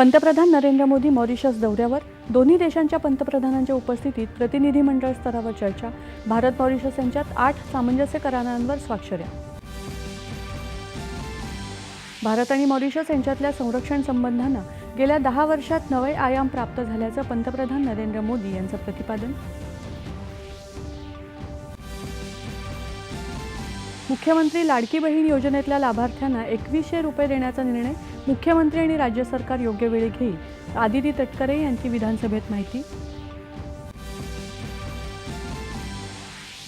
पंतप्रधान नरेंद्र मोदी मॉरिशस दौऱ्यावर दोन्ही देशांच्या पंतप्रधानांच्या उपस्थितीत प्रतिनिधी मंडळ स्तरावर चर्चा. भारत मॉरिशस यांच्यात आठ सामंजस्य करारांवर स्वाक्षऱ्या. भारत आणि मॉरिशस यांच्यातल्या संरक्षण संबंधांना गेल्या दहा वर्षात नवे आयाम प्राप्त झाल्याचं पंतप्रधान नरेंद्र मोदी यांचं प्रतिपादन. मुख्यमंत्री लाडकी बहीण योजनेतल्या लाभार्थ्यांना एकवीसशे रुपये देण्याचा निर्णय मुख्यमंत्री आणि राज्य सरकार योग्य वेळी घेईल. आदिती तटकरे यांची विधानसभेत माहिती.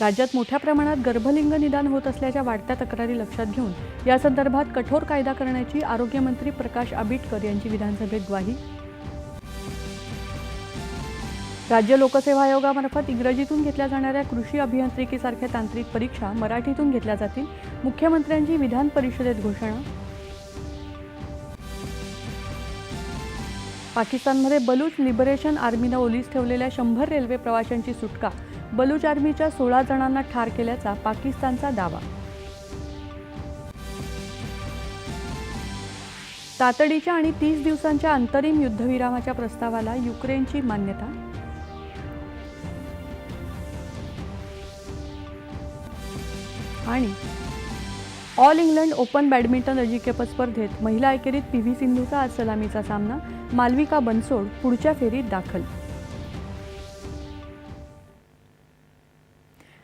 राज्यात मोठ्या प्रमाणात गर्भलिंग निदान होत असल्याच्या वाढत्या तक्रारी लक्षात घेऊन या संदर्भात कठोर कायदा करण्याची आरोग्यमंत्री प्रकाश आबिटकर यांची विधानसभेत ग्वाही. राज्य लोकसेवा आयोगामार्फत इंग्रजीतून घेतल्या जाणाऱ्या कृषी अभियांत्रिकीसारख्या तांत्रिक परीक्षा मराठीतून घेतल्या जातील. मुख्यमंत्र्यांची विधान परिषदेत घोषणा. पाकिस्तानमध्ये बलूच लिबरेशन आर्मीनं ओलीस ठेवलेल्या शंभर रेल्वे प्रवाशांची सुटका. बलूच आर्मीच्या सोळा जणांना ठार केल्याचा पाकिस्तानचा दावा. तातडीच्या आणि तीस दिवसांच्या अंतरिम युद्धविरामाच्या प्रस्तावाला युक्रेनची मान्यता. आणि ऑल इंग्लंड ओपन बॅडमिंटन अजिंक्यपद स्पर्धेत महिला एकेरीत पी व्ही सिंधूचा आज सलामीचा सामना मालविका बनसोड पुढच्या फेरीत दाखल.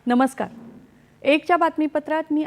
नमस्कार. एकच्या बातमीपत्रात मी